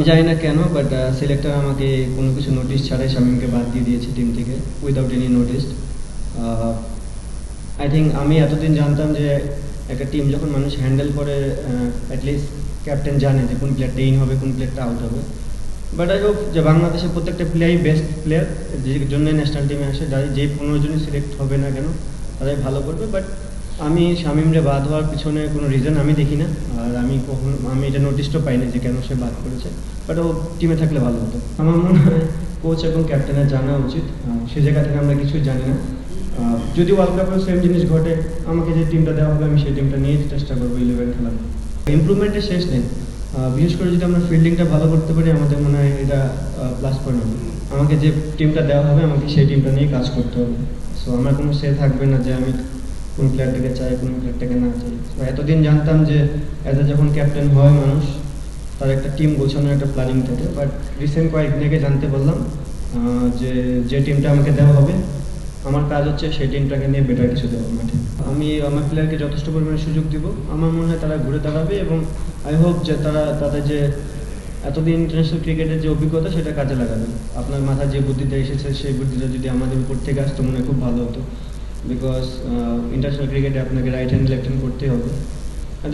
আমি জানি না কেন বাট সিলেক্টর আমাকে কোনো কিছু নোটিশ ছাড়াই শামিমকে বাদ দিয়ে দিয়েছে টিম থেকে without any notice I think আমি এতদিন জানতাম যে একটা টিম যখন মানুষ হ্যান্ডেল করে অ্যাটলিস্ট ক্যাপ্টেন জানে যে কোন প্লেয়ারটা ইন হবে, কোন প্লেয়ারটা আউট হবে। বাট আই হোপ যে বাংলাদেশের প্রত্যেকটা প্লেয়ারই বেস্ট প্লেয়ার যে জন্য ন্যাশনাল টিমে আসে যেই পনেরো জনই সিলেক্ট হবে না কেন, তারাই ভালো করবে। বাট আমি শামিমরে বাদ হওয়ার পিছনে কোনো রিজন আমি দেখি না আর আমি কখন, আমি এটা নোটিশও পাইনি যে কেন সে বাদ করেছে বাট ও টিমে থাকলে ভালো হতো। আমার মনে হয় কোচ এবং ক্যাপ্টেনের জানা উচিত। সে জায়গা থেকে আমরা কিছুই জানি না। যদি ওয়ার্ল্ড কাপেও সেম জিনিস ঘটে, আমাকে যে টিমটা দেওয়া হবে, আমি সেই টিমটা নিয়ে চেষ্টা করব ইলেভেন খেলার। ইমপ্রুভমেন্টের শেষ নেই। বিশেষ করে যদি আমরা ফিল্ডিংটা ভালো করতে পারি, আমাদের মনে হয় এটা প্লাস পয়েন্ট হবে। আমাকে যে টিমটা দেওয়া হবে, আমাকে সেই টিমটা নিয়ে কাজ করতে হবে। সো আমার কোনো সে থাকবে না যে আমি কোন প্লেয়ারটাকে চাই কোন প্লেয়ারটাকে না চাই এতদিন জানতাম যে এত যখন ক্যাপ্টেন হয় মানুষ, তার একটা টিম গোছানোর একটা প্ল্যানিং থাকে। বাট রিসেন্ট কয়েকদিন আগে জানতে পারলাম যে যে টিমটা আমাকে দেওয়া হবে, আমার কাজ হচ্ছে সেই টিমটাকে নিয়ে বেটার কিছু দেওয়া মাঠে। আমি আমার প্লেয়ারকে যথেষ্ট পরিমাণে সুযোগ দিব। আমার মনে হয় তারা ঘুরে দাঁড়াবে এবং আই হোপ যে তারা তাদের যে এতদিন ইন্টারন্যাশনাল ক্রিকেটের যে অভিজ্ঞতা, সেটা কাজে লাগাবে। আপনার মাথায় যে বুদ্ধিটা এসেছে, সেই বুদ্ধিটা যদি আমাদের উপর থেকে আসতো, মনে হয় খুব ভালো হতো। বিকজ ইন্টারন্যাশনাল ক্রিকেটে আপনাকে রাইট হ্যান্ড লেফট হ্যান্ড করতেই হবে।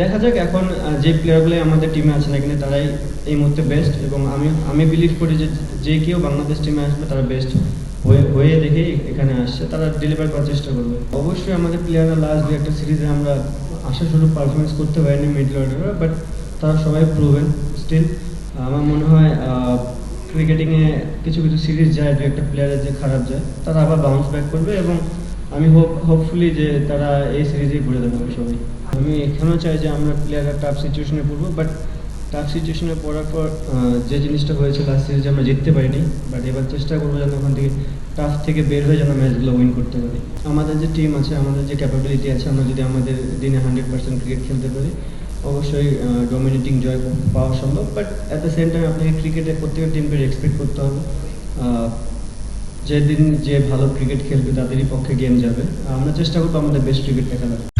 দেখা যাক এখন যে প্লেয়ারগুলো আমাদের টিমে আছেন এখানে তারাই এই মুহূর্তে বেস্ট এবং আমি আমি বিলিভ করি যে যে কেউ বাংলাদেশ টিমে আসবে, তারা বেস্ট হয়ে হয়ে দেখেই এখানে আসছে। তারা ডেলিভার করার চেষ্টা করবে। অবশ্যই আমাদের প্লেয়াররা লাস্ট দু একটা সিরিজে আমরা আশাস্বরূপ পারফরমেন্স করতে পারিনি মিডল অর্ডারে বাট তারা সবাই প্রুভেন স্টিল আমার মনে হয় ক্রিকেটিংয়ে কিছু কিছু সিরিজ যায় দু একটা প্লেয়ারের যে খারাপ যায়, তারা আবার বাউন্স ব্যাক করবে এবং আমি হোপ হোপফুলি যে তারা এই সিরিজেই ঘুরে দেবে সবাই। আমি এখানেও চাই যে আমরা প্লেয়াররা টাফ সিচুয়েশনে পড়ব বাট টাফ সিচুয়েশনে পড়ার পর যে জিনিসটা হয়েছে লাস্ট সিরিজে আমরা জিততে পারিনি বাট এবার চেষ্টা করব যেন ওখান থেকে টাফ থেকে বের হয়ে যেন ম্যাচগুলো উইন করতে পারি। আমাদের যে টিম আছে, আমাদের যে ক্যাপাবিলিটি আছে, আমরা যদি আমাদের দিনে হান্ড্রেড পার্সেন্ট ক্রিকেট খেলতে পারি, অবশ্যই ডমিনেটিং জয় পাওয়া সম্ভব but at the same time আপনাকে ক্রিকেটে প্রত্যেকটা টিমকে এক্সপেক্ট করতে হবে। যেদিন যে ভালো ক্রিকেট খেলবে, তাদেরই পক্ষে গেম যাবে। আমরা চেষ্টা করব আমাদের বেস্ট ক্রিকেটটা খেলার